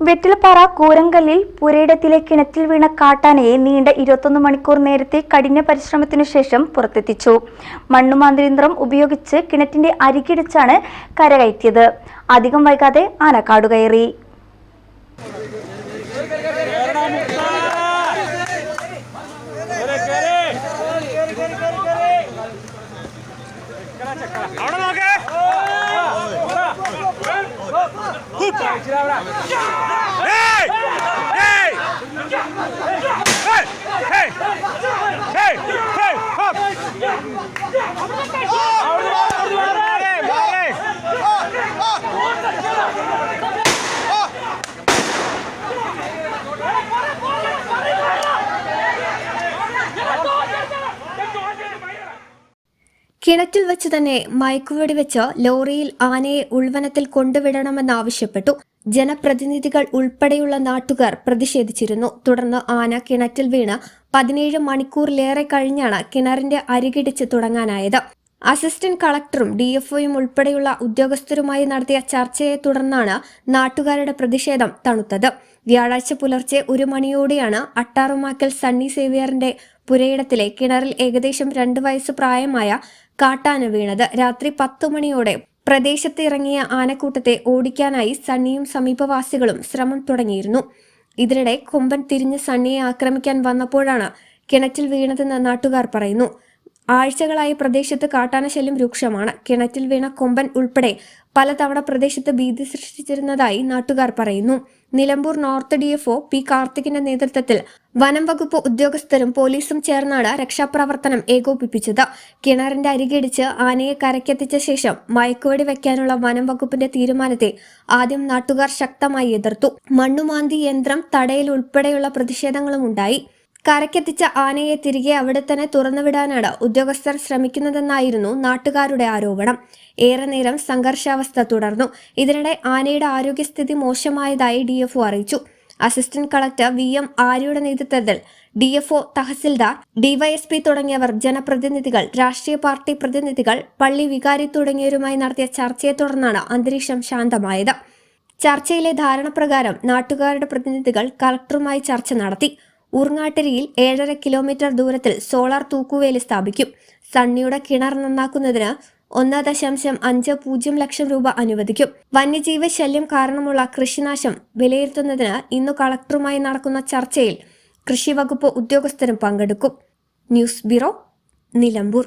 വെറ്റിലപ്പാറ കൂരങ്കല്ലിൽ പുരയിടത്തിലെ കിണറ്റിൽ വീണ കാട്ടാനയെ നീണ്ട ഇരുപത്തൊന്ന് മണിക്കൂർ നേരത്തെ കഠിന പരിശ്രമത്തിനു ശേഷം പുറത്തെത്തിച്ചു. മണ്ണുമാന്ത്രിയന്ത്രം ഉപയോഗിച്ച് കിണറ്റിന്റെ അരികിടിച്ചാണ് കരകയറ്റിയത്. അധികം വൈകാതെ ആന കാടുകയറി Yeah! കിണറ്റിൽ വെച്ച് തന്നെ മയക്കുവെടി വെച്ച് ലോറിയിൽ ആനയെ ഉൾവനത്തിൽ കൊണ്ടുവിടണമെന്നാവശ്യപ്പെട്ടു. ജനപ്രതിനിധികൾ ഉൾപ്പെടെയുള്ള നാട്ടുകാർ പ്രതിഷേധിച്ചിരുന്നു. തുടർന്ന് ആന കിണറ്റിൽ വീണ് പതിനേഴ് മണിക്കൂറിലേറെ കഴിഞ്ഞാണ് കിണറിന്റെ അരികിടിച്ച് തുടങ്ങാനായത്. അസിസ്റ്റന്റ് കളക്ടറും ഡിഎഫ്ഒയും ഉൾപ്പെടെയുള്ള ഉദ്യോഗസ്ഥരുമായി നടത്തിയ ചർച്ചയെ തുടർന്നാണ് നാട്ടുകാരുടെ പ്രതിഷേധം തണുത്തത്. വ്യാഴാഴ്ച പുലർച്ചെ ഒരു മണിയോടെയാണ് അട്ടാറുമാക്കൽ സണ്ണി സേവിയറിന്റെ പുരയിടത്തിലെ കിണറിൽ ഏകദേശം രണ്ട് വയസ്സ് പ്രായമായ കാട്ടാന വീണത് രാത്രി പത്തു മണിയോടെ. പ്രദേശത്ത് ഇറങ്ങിയ ആനക്കൂട്ടത്തെ ഓടിക്കാനായി സണ്ണിയും സമീപവാസികളും ശ്രമം തുടങ്ങിയിരുന്നു. ഇതിനിടെ കൊമ്പൻ തിരിഞ്ഞ് സണ്ണിയെ ആക്രമിക്കാൻ വന്നപ്പോഴാണ് കിണറ്റിൽ വീണതെന്ന് നാട്ടുകാർ പറയുന്നു. ആഴ്ചകളായി പ്രദേശത്ത് കാട്ടാന ശല്യം രൂക്ഷമാണ്. കിണറ്റിൽ വീണ കൊമ്പൻ ഉൾപ്പെടെ പലതവണ പ്രദേശത്ത് ഭീതി സൃഷ്ടിച്ചിരുന്നതായി നാട്ടുകാർ പറയുന്നു. Nilambur north D DFO P കാർത്തികിന്റെ നേതൃത്വത്തിൽ വനം വകുപ്പ് ഉദ്യോഗസ്ഥരും പോലീസും ചേർന്നാണ് രക്ഷാപ്രവർത്തനം ഏകോപിപ്പിച്ചത്. കിണറിന്റെ അരികിടിച്ച് ആനയെ കരക്കെത്തിച്ച ശേഷം മയക്കുവെടി വെക്കാനുള്ള വനം വകുപ്പിന്റെ തീരുമാനത്തെ ആദ്യം നാട്ടുകാർ ശക്തമായി എതിർത്തു. മണ്ണുമാന്തി യന്ത്രം തടയിൽ ഉൾപ്പെടെയുള്ള പ്രതിഷേധങ്ങളും ഉണ്ടായി കരക്കെത്തിച്ച ആനയെ തിരികെ അവിടെ തന്നെ തുറന്നുവിടാനാണ് ഉദ്യോഗസ്ഥർ ശ്രമിക്കുന്നതെന്നായിരുന്നു നാട്ടുകാരുടെ ആരോപണം. ഏറെ നേരം സംഘർഷാവസ്ഥ തുടർന്നു. ഇതിനിടെ ആനയുടെ ആരോഗ്യസ്ഥിതി മോശമായതായി ഡിഎഫ്ഒ അറിയിച്ചു. അസിസ്റ്റന്റ് കളക്ടർ വി എം ആര്യയുടെ നേതൃത്വത്തിൽ ഡി ഡിഎഫ്ഒ തഹസിൽദാർ ഡിവൈഎസ്പി തുടങ്ങിയവർ ജനപ്രതിനിധികൾ രാഷ്ട്രീയ പാർട്ടി പ്രതിനിധികൾ പള്ളി വികാരി തുടങ്ങിയവരുമായി നടത്തിയ ചർച്ചയെ തുടർന്നാണ് അന്തരീക്ഷം ശാന്തമായത്. ചർച്ചയിലെ ധാരണപ്രകാരം നാട്ടുകാരുടെ പ്രതിനിധികൾ കളക്ടറുമായി ചർച്ച നടത്തി. ഊർങ്ങാട്ടിരിയിൽ ഏഴര കിലോമീറ്റർ ദൂരത്തിൽ സോളാർ തൂക്കുവേലി സ്ഥാപിക്കും. സണ്ണിയുടെ കിണർ നന്നാക്കുന്നതിന് ഒന്ന് ദശാംശം അഞ്ച് പൂജ്യം ലക്ഷം രൂപ അനുവദിക്കും. വന്യജീവ ശല്യം കാരണമുള്ള കൃഷിനാശം വിലയിരുത്തുന്നതിന് ഇന്നു കളക്ടറുമായി നടക്കുന്ന ചർച്ചയിൽ കൃഷി വകുപ്പ് ഉദ്യോഗസ്ഥരും പങ്കെടുക്കും. News bureau Nilambur.